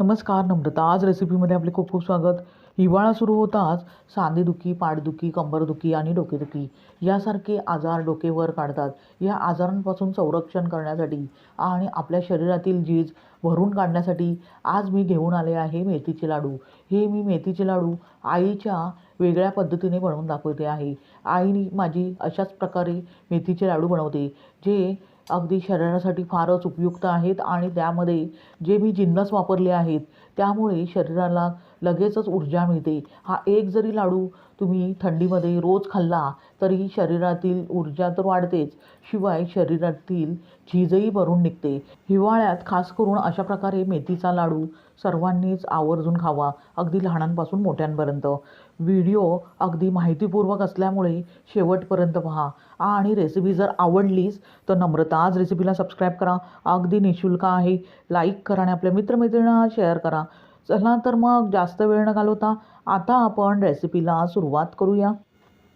नमस्कार नम्रता आज रेसिपीमध्ये आपले खूप खूप स्वागत. हिवाळा सुरू होताच सांधेदुखी पाठदुखी कंबरदुखी आणि डोकेदुखी यासारखे आजार डोकेवर काढतात. या आजारांपासून संरक्षण करण्यासाठी आणि आपल्या शरीरातील झीज भरून काढण्यासाठी आज मी घेऊन आले आहे मेथीचे लाडू. हे मी मेथीचे लाडू आईच्या वेगळ्या पद्धतीने बनवून दाखवते आहे. आईनी माझी अशाच प्रकारे मेथीचे लाडू बनवते जे अगदी शरीरासाठी फारच उपयुक्त आहेत आणि त्यामध्ये जे मी जिन्नस वापरले आहेत त्यामुळे शरीराला लगेचच ऊर्जा मिळते. हा एक जरी लाडू तुम्ही थंडीमध्ये रोज खाल्ला तरी शरीरातील ऊर्जा तर वाढतेच शिवाय शरीरातील झीजही भरून निघते. हिवाळ्यात खास करून अशा प्रकारे मेथीचा लाडू सर्वांनीच आवर्जून खावा अगदी लहानांपासून मोठ्यांपर्यंत. व्हिडिओ अगदी माहितीपूर्वक असल्यामुळे शेवटपर्यंत पहा. आणि रेसिपी जर आवडलीच तर नम्रता आज रेसिपीला सबस्क्राईब करा. अगदी निशुल्क आहे. लाईक करा आणि आपल्या मित्रमैत्रिणींना शेअर करा. चला तर मग जास्त वेळ न घालवता आता आपण रेसिपीला सुरुवात करूया.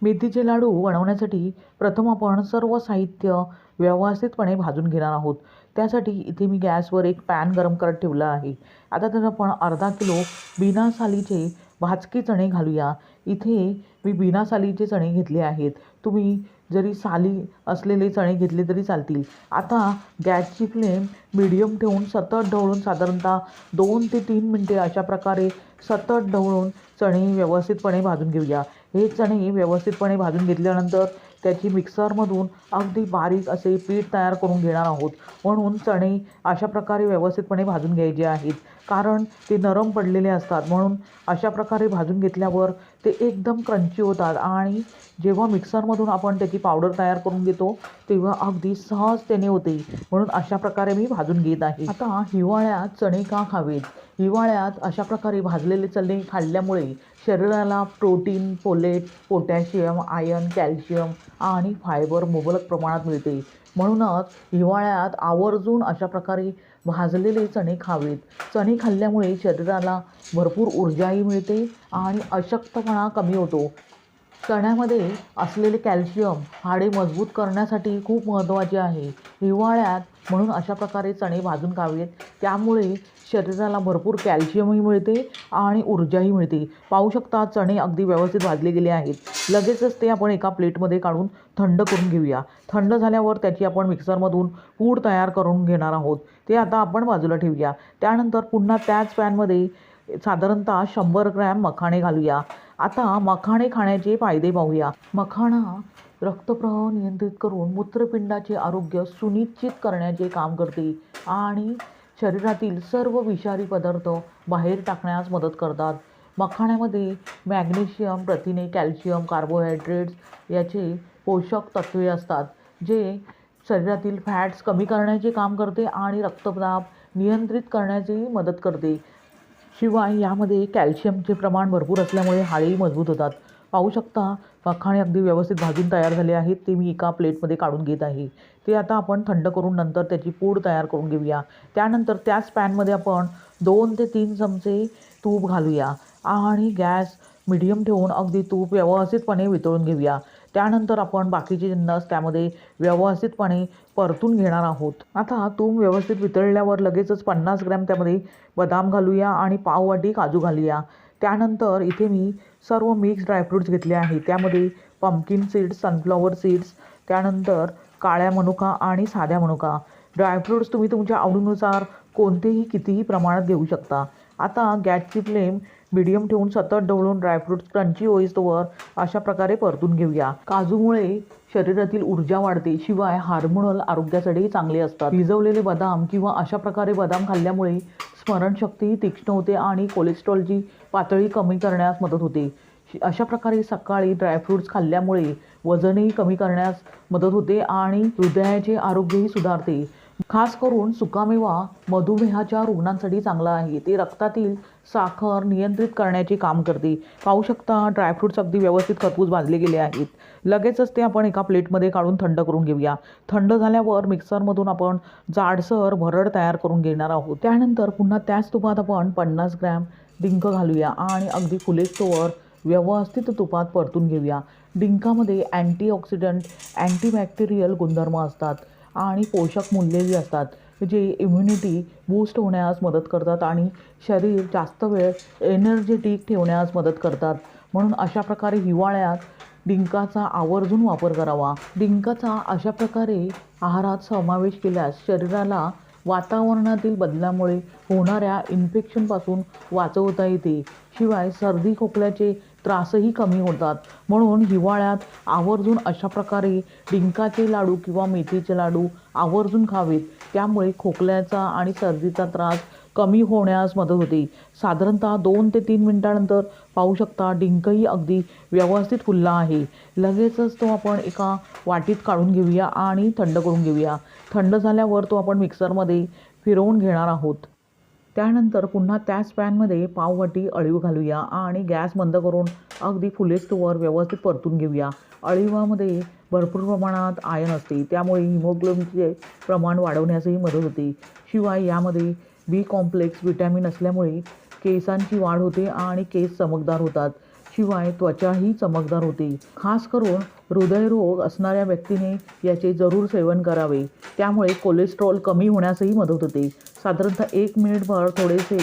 मेथीचे लाडू बनवण्यासाठी प्रथम आपण सर्व साहित्य व्यवस्थितपणे भाजून घेणार आहोत. त्यासाठी इथे मी गॅसवर एक पॅन गरम करत ठेवलं आहे. आता तर आपण अर्धा किलो बिना सालीचे भाजके चणे घालूया. इथे मी बिना सालीचे चणे घेतले आहेत. तुम्ही जरी साली असलेले चणे घेतले तरी चालतील. आता गॅसची फ्लेम मिडियम ठेवून सतत ढवळून साधारणतः दोन ते तीन मिनटे अशा प्रकारे सतत ढवळून चणे व्यवस्थितपणे भाजून घेऊया. हे चणे व्यवस्थितपणे भाजून घेतल्यानंतर त्याची मिक्सरमधून अगदी बारीक असे पीठ तयार करून घेणार आहोत. म्हणून चणे अशा प्रकारे व्यवस्थितपणे भाजून घ्यायचे आहेत. कारण ते नरम पडलेले असतात. म्हणून अशा प्रकारे भाजून घेतल्यावर ते एकदम क्रंची होतात. आणि जेव्हा मिक्सरमधून आपण त्याची पावडर तयार करून घेतो तेव्हा अगदी सहजतेने होते. म्हणून अशा प्रकारे मी भाजून घेत आहे. आता हिवाळ्यात चणे का खावेत? हिवाळ्यात अशा प्रकारे भाजलेले चणे खाल्ल्यामुळे शरीराला protein folate potassium iron calcium आणि फायबर मुबलक प्रमाणात मिळते. म्हणूनच हिवाळ्यात आवर्जून अशा प्रकारे भाजलेले चणे खावेत. चणे खाल्ल्यामुळे शरीराला भरपूर ऊर्जाही मिळते आणि अशक्तपणा कमी होतो. चण्यामध्ये असलेले कॅल्शियम हाडे मजबूत करण्यासाठी खूप महत्त्वाचे आहे. हिवाळ्यात म्हणून अशा प्रकारे चणे भाजून खावेत. त्यामुळे शरीराला भरपूर कॅल्शियमही मिळते आणि ऊर्जाही मिळते. पाहू शकता चणे अगदी व्यवस्थित भाजले गेले आहेत. लगेचच ते आपण एका प्लेटमध्ये काढून थंड करून घेऊया. थंड झाल्यावर त्याची आपण मिक्सरमधून पूड तयार करून घेणार आहोत. ते आता आपण बाजूला ठेवूया. त्यानंतर पुन्हा त्याच पॅनमध्ये साधारणतः शंभर ग्रॅम मखाणे घालूया. आता मखाणे खाण्याचे फायदे पाहूया. मखाणा रक्तप्रवाह नियंत्रित करून मूत्रपिंडाचे आरोग्य सुनिश्चित करण्याचे काम करते आणि शरीरातील सर्व विषारी पदार्थ बाहेर टाकण्यास मदत करतात. मखाण्यामध्ये मॅग्नेशियम प्रथिने कॅल्शियम कार्बोहायड्रेट्स याचे पोषक तत्वे असतात जे शरीरातील फॅट्स कमी करण्याचे काम करते आणि रक्तदाब नियंत्रित करण्याची मदत करते. शिवाय यामध्ये कॅल्शियमचे प्रमाण भरपूर असल्यामुळे हाडेही मजबूत होतात. पाहू शकता. मखाणे अगदी व्यवस्थित भाजून तयार झाले आहेत. ते मी एका प्लेटमध्ये काढून घेत आहे. ते आता आपण थंड करून नंतर त्याची पूड तयार करून घेऊया. त्यानंतर त्याच पॅनमध्ये आपण दोन ते तीन चमचे तूप घालूया आणि गॅस मिडियम ठेवून अगदी तूप व्यवस्थितपणे वितळून घेऊया. त्यानंतर आपण बाकीचे नस त्यामध्ये व्यवस्थितपणे परतून घेणार आहोत. आता तूप व्यवस्थित वितळल्यावर लगेचच पन्नास ग्रॅम त्यामध्ये बदाम घालूया आणि पाववाटी काजू घालूया. त्यानंतर इथे मी सर्व मिक्स ड्रायफ्रूट्स घेतले आहे. त्यामध्ये पम्पकिन सीड्स सनफ्लॉवर सीड्स त्यानंतर काळ्या मनुका आणि साध्या मनुका. ड्रायफ्रूट्स तुम्ही तुमच्या आवडीनुसार कोणतेही कितीही प्रमाणात घेऊ शकता. आता गॅसची फ्लेम मिडियम ठेवून सतत ढवळून ड्रायफ्रूट्स क्रंची होईस्तोवर अशा प्रकारे परतून घेऊया. काजूमुळे शरीरातील ऊर्जा वाढते शिवाय हार्मोनल आरोग्यासाठीही चांगले असतात. भिजवलेले बदाम किंवा अशा प्रकारे बदाम खाल्ल्यामुळे स्मरणशक्तीही तीक्ष्ण होते आणि कोलेस्ट्रॉलची पातळी कमी करण्यास मदत होते. अशा प्रकारे सकाळी ड्रायफ्रूट्स खाल्ल्यामुळे वजनही कमी करण्यास मदत होते आणि हृदयाचे आरोग्यही सुधारते. खास करून सुकामेवा मधुमेहाच्या रुग्णांसाठी चांगला आहे. ते रक्तातील साखर नियंत्रित करण्याचे काम करते. पाहू शकता ड्रायफ्रूट्स अगदी व्यवस्थित खरपूस भाजले गेले आहेत. लगेचच ते आपण एका प्लेटमध्ये काढून थंड करून घेऊया. थंड झाल्यावर मिक्सरमधून आपण जाडसर भरड तयार करून घेणार आहोत. त्यानंतर पुन्हा त्याच तुपात आपण पन्नास ग्रॅम डिंक घालूया आणि अगदी फुलेस्तोवर व्यवस्थित तुपात परतून घेऊया. डिंकामध्ये अँटीऑक्सिडंट अँटीबॅक्टेरियल गुणधर्म असतात. आणि पोषक मूल्यही असतात जे इम्युनिटी बूस्ट होण्यास मदत करतात आणि शरीर जास्त वेळ एनर्जेटिक ठेवण्यास मदत करतात. म्हणून अशा प्रकारे हिवाळ्यात डिंकाचा आवर्जून वापर करावा. डिंकाचा अशा प्रकारे आहारात समावेश केल्यास शरीराला वातावरणातील बदलामुळे होणाऱ्या इन्फेक्शनपासून वाचवता येते. शिवाय सर्दी खोकल्याचे त्रासही कमी होतात. म्हणून हिवाळ्यात आवर्जून अशा प्रकारे डिंकाचे लाडू किंवा मेथीचे लाडू आवर्जून खावेत. त्यामुळे खोकल्याचा आणि सर्दीचा त्रास कमी होण्यास मदत होते. साधारणतः दोन ते तीन मिनटानंतर पाहू शकता डिंकही अगदी व्यवस्थित फुलला आहे. लगेचच तो आपण एका वाटीत काढून घेऊया आणि थंड करून घेऊया. थंड झाल्यावर तो आपण मिक्सरमध्ये फिरवून घेणार आहोत. त्यानंतर पुन्हा त्याच पॅनमध्ये पाववाटी अळीव घालूया आणि गॅस बंद करून अगदी फुलेस्तोवर व्यवस्थित परतून घेऊया. अळीवामध्ये भरपूर प्रमाणात आयन असते त्यामुळे हिमोग्लोबिनचे प्रमाण वाढवण्यासही मदत होते. शिवाय यामध्ये बी कॉम्प्लेक्स विटॅमिन असल्यामुळे केसांची वाढ होते आणि केस चमकदार होतात. शिवाय त्वचाही चमकदार होते. खास करून हृदयरोग असणाऱ्या व्यक्तीने याचे जरूर सेवन करावे. त्यामुळे कोलेस्ट्रॉल कमी होण्यासही मदत होते. साधारणतः एक मिनिटभर थोडेसे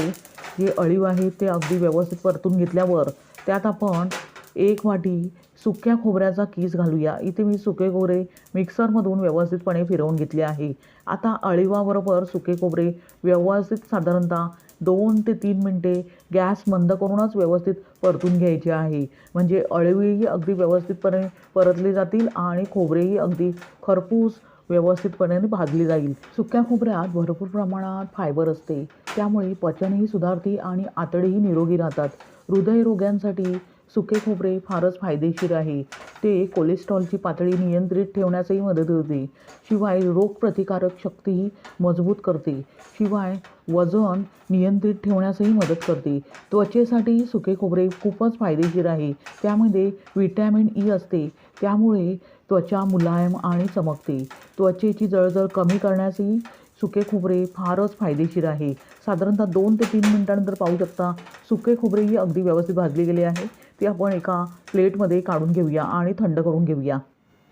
जे अळीव आहे ते अगदी व्यवस्थित परतून घेतल्यावर त्यात आपण एक वाटी सुक्या खोबऱ्याचा कीस घालूया. इथे मी सुके खोबरे मिक्सरमधून व्यवस्थितपणे फिरवून घेतले आहे. आता अळीवाबरोबर सुके खोबरे व्यवस्थित साधारणतः दोन ते तीन मिनटे गॅस मंद करूनच व्यवस्थित परतून घ्यायचे आहे. म्हणजे अळवीही अगदी व्यवस्थितपणे परतली जातील आणि खोबरेही अगदी खरपूस व्यवस्थितपणे भाजली जाईल. सुक्या खोबऱ्यात भरपूर प्रमाणात फायबर असते. त्यामुळे पचनही सुधारते आणि आतडेही निरोगी राहतात. हृदयरोग्यांसाठी सुके खोबरे फारच फायदेशीर आहे. ते कोलेस्ट्रॉलची पातळी नियंत्रित ठेवण्यासही मदत होते. शिवाय रोगप्रतिकारक शक्तीही मजबूत करते. शिवाय वजन नियंत्रित ठेवण्यासही मदत करते. त्वचेसाठी सुके खोबरे खूपच फायदेशीर आहे. त्यामध्ये विटॅमिन ई असते. त्यामुळे त्वचा मुलायम आणि चमकते. त्वचेची जळजळ कमी करण्यासही सुके खोबरे फारच फायदेशीर आहे. साधारणतः दोन ते तीन मिनिटानंतर पाहू शकता सुके खोबरेही अगदी व्यवस्थित भाजले गेले आहे. ते आपण एका प्लेटमध्ये काढून घेऊया आणि थंड करून घेऊया.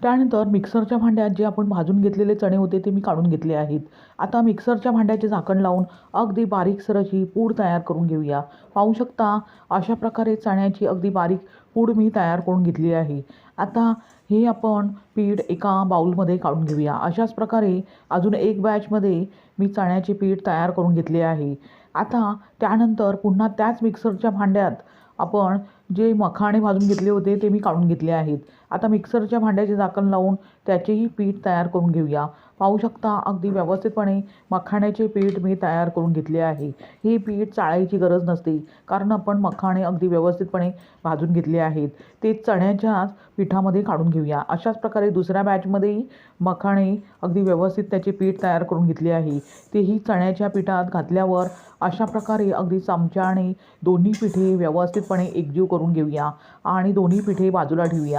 त्यानंतर मिक्सरच्या भांड्यात जे आपण भाजून घेतलेले चणे होते ते मी काढून घेतले आहेत. आता मिक्सरच्या भांड्याचे झाकण लावून अगदी बारीकसर अशी पूड तयार करून घेऊया. पाहू शकता अशा प्रकारे चण्याची अगदी बारीक पूड मी तयार करून घेतली आहे. आता हे आपण पीठ एका बाऊलमध्ये काढून घेऊया. अशाच प्रकारे अजून एक बॅचमध्ये मी चण्याचे पीठ तयार करून घेतले आहे. आता त्यानंतर पुन्हा त्याच मिक्सरच्या भांड्यात आपण जे मखाणे भाजून घेतले होते ते मी काढून घेतले आहेत. आता मिक्सरच्या भांड्याचे झाकण लावून त्याचेही पीठ तयार करून घेऊया. पाहू शकता अगदी व्यवस्थितपणे मखाण्याचे पीठ मी तयार करून घेतले आहे. ही पीठ चाळायची गरज नसते कारण आपण मखाणे अगदी व्यवस्थितपणे भाजून घेतले आहेत. ते चण्याच्याच पिठामध्ये काढून घेऊया. अशाच प्रकारे दुसऱ्या बॅचमध्येही मखाणे अगदी व्यवस्थित त्याचे पीठ तयार करून घेतले आहे. तेही चण्याच्या पिठात घातल्यावर अशा प्रकारे अगदी चमच्याने दोन्ही पिठे व्यवस्थितपणे एकजीव करून घेऊया आणि दोन्ही पिठे बाजूला ठेवूया.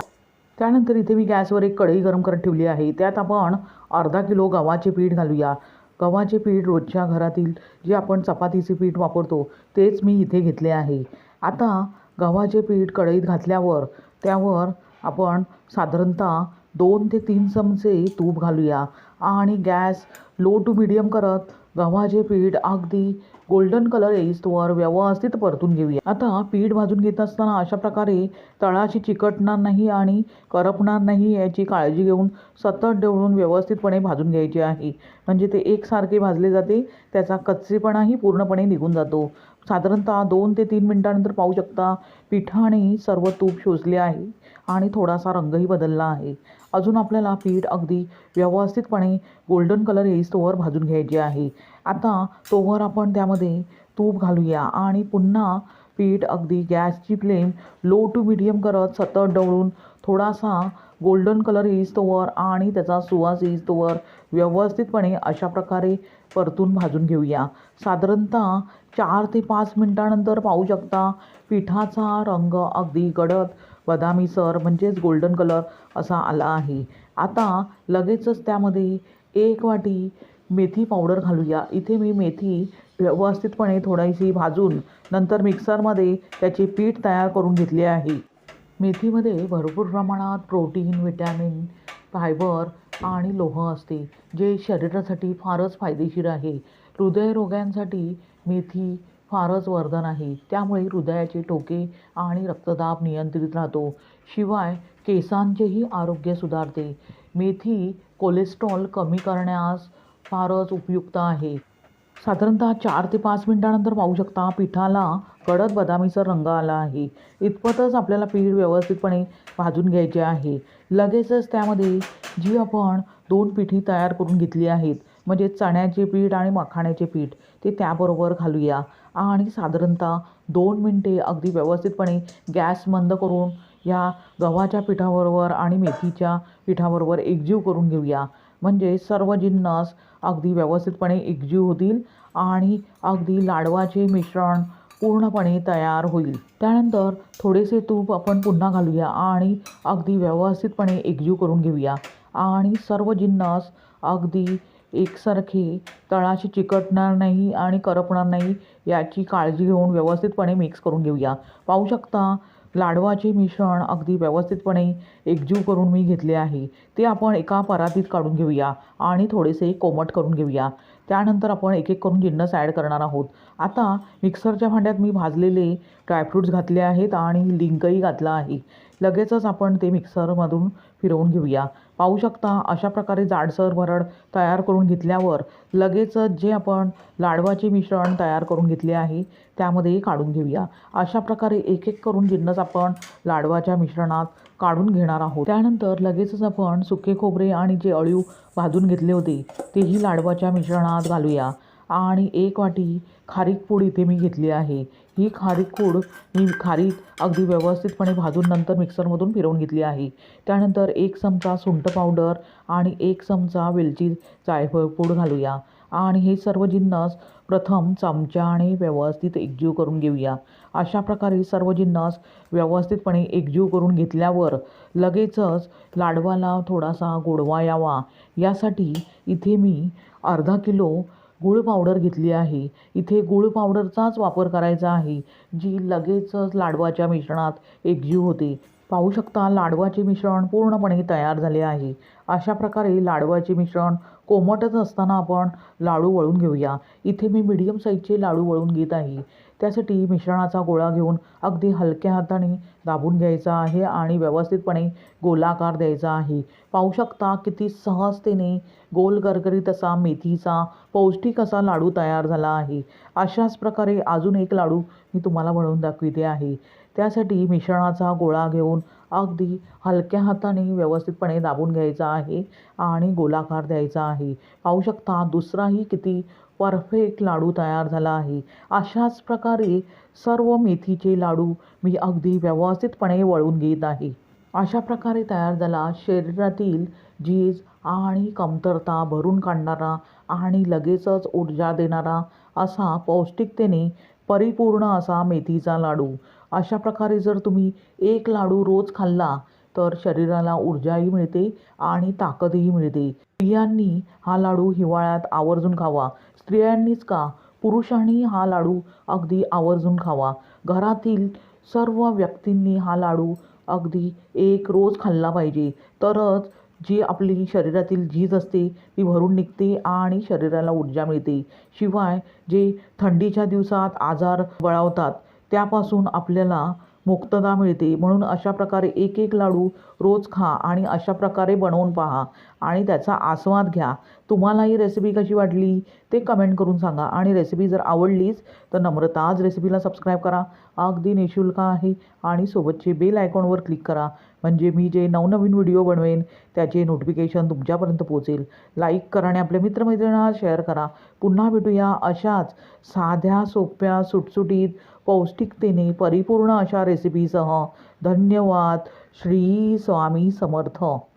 त्यानंतर इथे मी गॅसवर एक कढई गरम करत ठेवली आहे. त्यात आपण अर्धा किलो गव्हाचे पीठ घालूया. गव्हाचे पीठ रोजच्या घरातील जे आपण चपातीचे पीठ वापरतो तेच मी इथे घेतले आहे. आता गव्हाचे पीठ कढईत घातल्यावर त्यावर आपण साधारणतः दोन ते तीन चमचे तूप घालूया. आणि गॅस लो टू मिडियम करत गव्हाचे पीठ अगदी गोल्डन कलर येईस्तोवर व्यवस्थित परतून घेऊया. आता पीठ भाजून घेत असताना अशा प्रकारे तळाशी चिकटणार नाही आणि करपणार नाही याची काळजी घेऊन सतत ढवळून व्यवस्थितपणे भाजून घ्यायचे आहे. म्हणजे ते एकसारखे भाजले जाते त्याचा कच्चेपणाही पूर्णपणे निघून जातो. साधारणतः दोन ते तीन मिनटानंतर पाहू शकता पिठाने सर्व तूप शोषले आहे आणि थोडासा रंगही बदलला आहे. अजून आपल्याला पीठ अगदी व्यवस्थितपणे गोल्डन कलर येईस्तोवर भाजून घ्यायचे आहे. आता तोवर आपण त्यामध्ये तूप घालूया आणि पुन्हा पीठ अगदी गॅसची फ्लेम लो टू मिडियम करत सतत ढवळून थोडासा गोल्डन कलर येईस्तोवर आणि त्याचा सुवास येईस्तोवर व्यवस्थितपणे अशा प्रकारे परतून भाजून घेऊया. साधारणतः चार ते पाच मिनटानंतर पाहू शकता पिठाचा रंग अगदी गडद बदामीसर म्हणजेच गोल्डन कलर असा आला आहे. आता लगेचच त्यामध्ये एक वाटी मेथी पावडर घालूया. इथे मी मेथी व्यवस्थितपणे थोडीशी भाजून नंतर मिक्सरमध्ये त्याचे पीठ तयार करून घेतले आहे. मेथीमध्ये भरपूर प्रमाणात प्रोटीन विटॅमिन फायबर आणि लोह असते जे शरीरासाठी फारच फायदेशीर आहे. हृदयरोगांसाठी मेथी फारच वरदान आहे. त्यामुळे हृदयाचे ठोके आणि रक्तदाब नियंत्रित राहतो. शिवाय केसांचेही आरोग्य सुधारते. मेथी कोलेस्ट्रॉल कमी करण्यास फारच उपयुक्त आहे. साधारणतः चार ते पाच मिनटानंतर पाहू शकता पिठाला कडक बदामीचा रंग आला आहे. इतपतच आपल्याला पीठ व्यवस्थितपणे भाजून घ्यायचे आहे. लगेचच त्यामध्ये जी आपण दोन पिठी तयार करून घेतली आहेत म्हणजे चण्याचे पीठ आणि मखाण्याचे पीठ ते त्याबरोबर घालूया. आणि साधारणतः दोन मिनटे अगदी व्यवस्थितपणे गॅस मंद करून या गव्हाच्या पिठाबरोबर आणि मेथीच्या पिठाबरोबर एकजीव करून घेऊया. म्हणजे सर्व जिन्नस अगदी व्यवस्थितपणे एकजीव होतील आणि अगदी लाडवाचे मिश्रण पूर्णपणे तयार होईल. त्यानंतर थोडेसे तूप आपण पुन्हा घालूया आणि अगदी व्यवस्थितपणे एकजीव करून घेऊया. आणि सर्व जिन्नस अगदी एकसारखे तळाशी चिकटणार नाही आणि करपणार नाही याची काळजी घेऊन व्यवस्थितपणे मिक्स करून घेऊया. पाहू शकता लाडवाचे मिश्रण अगदी व्यवस्थितपणे एकजीव करून मी घेतले आहे. ते आपण एका परातीत काढून घेऊया आणि थोडेसे कोमट करून घेऊया. त्यानंतर आपण एक एक करून जिन्नस ॲड करणार आहोत. आता मिक्सरच्या भांड्यात मी भाजलेले ड्रायफ्रूट्स घातले आहेत आणि लिंकही घातला आहे. लगेचच आपण ते मिक्सरमधून फिरवून घेऊया. पाहू शकता अशा प्रकारे जाडसर भरड तयार करून घेतल्यावर लगेचच जे आपण लाडवाचे मिश्रण तयार करून घेतले आहे त्यामध्ये काढून घेऊया. अशा प्रकारे एक एक करून जिन्नस आपण लाडवाच्या मिश्रणात काढून घेणार आहोत. त्यानंतर लगेचच आपण सुके खोबरे आणि जे अळीव भाजून घेतले होते तेही लाडवाच्या मिश्रणात घालूया. आणि एक वाटी खारीक पूड इथे मी घेतली आहे. ही खारी कूड मी खारी अगदी व्यवस्थितपणे भाजून नंतर मिक्सरमधून फिरवून घेतली आहे. त्यानंतर एक चमचा सुंठ पावडर आणि एक चमचा वेलची जायफळ पूड घालूया. आणि हे सर्व जिन्नस प्रथम चमच्याने व्यवस्थित एकजीव करून घेऊया. अशा प्रकारे सर्व जिन्नस व्यवस्थितपणे एकजीव करून घेतल्यावर लगेचच लाडवाला थोडासा गोडवा यावा. यासाठी इथे मी अर्धा किलो गूळ पावडर घेतली आहे. इथे गूळ पावडरचाच वापर करायचा आहे. जी लगेचच लाडवाच्या मिश्रणात एकजीव होते. पाहू शकता लाडवाचे मिश्रण पूर्णपणे तयार झाले आहे. अशा प्रकारे लाडवाचे मिश्रण कोमटच असताना आपण लाडू वळून घेऊया. इथे मी मीडियम साईजचे लाडू वळून घेत आहे. त्यासाठी मिश्रणाचा गोळा घेऊन अगदी हलक्या हाताने दाबून घ्यायचा आहे आणि व्यवस्थितपणे गोलाकार द्यायचा आहे. पाहू शकता किती सहजतेने गोल करकरीत असा मेथीचा पौष्टिक असा लाडू तयार झाला आहे. अशाच प्रकारे अजून एक लाडू मी तुम्हाला बनवून दाखविते आहे. त्यासाठी मिश्रणाचा गोळा घेऊन अगदी हलक्या हाताने व्यवस्थितपणे दाबून घ्यायचा आहे आणि गोलाकार द्यायचा आहे. पाहू शकता दुसराही किती परफेक्ट लाडू तयार झाला आहे. अशाच प्रकारे सर्व मेथीचे लाडू मी अगदी व्यवस्थितपणे वळून घेत आहे. अशा प्रकारे तयार झाला शरीरातील झीज आणि कमतरता भरून काढणारा आणि लगेचच ऊर्जा देणारा असा पौष्टिकतेने परिपूर्ण असा मेथीचा लाडू. अशा प्रकारे जर तुम्ही एक लाडू रोज खाल्ला तर शरीराला ऊर्जाही मिळते आणि ताकदही मिळते. स्त्रियांनी हा लाडू हिवाळ्यात आवर्जून खावा. स्त्रियांनीच का? पुरुषांनी हा लाडू अगदी आवर्जून खावा. घरातील सर्व व्यक्तींनी हा लाडू अगदी एक रोज खाल्ला पाहिजे. तरच जी आपली शरीरातील झीज असते ती भरून निघते आणि शरीराला ऊर्जा मिळते. शिवाय जे थंडीच्या दिवसात आजार बळावतात त्यापासून आपल्याला मुक्तता मिळते. म्हणून अशा प्रकारे एक एक लाडू रोज खा आणि अशा प्रकारे बनवून पहा आणि त्याचा आस्वाद घ्या. तुम्हाला ही रेसिपी कशी वाटली ते कमेंट करून सांगा. आणि रेसिपी जर आवडलीच तर नम्रता आज रेसिपीला सबस्क्राईब करा. अगदी निशुल्क आहे आणि सोबतचे बेल आयकॉनवर क्लिक करा. म्हणजे मी जे नवनवीन व्हिडिओ बनवेन त्याचे नोटिफिकेशन तुमच्यापर्यंत पोहोचेल. लाईक करा आणि आपल्या मित्रमैत्रिणींना शेअर करा. पुन्हा भेटूया अशाच साध्या सोप्या सुटसुटीत पौष्टिकतेने परिपूर्ण अशा रेसिपीसह धन्यवाद. श्री स्वामी समर्थ.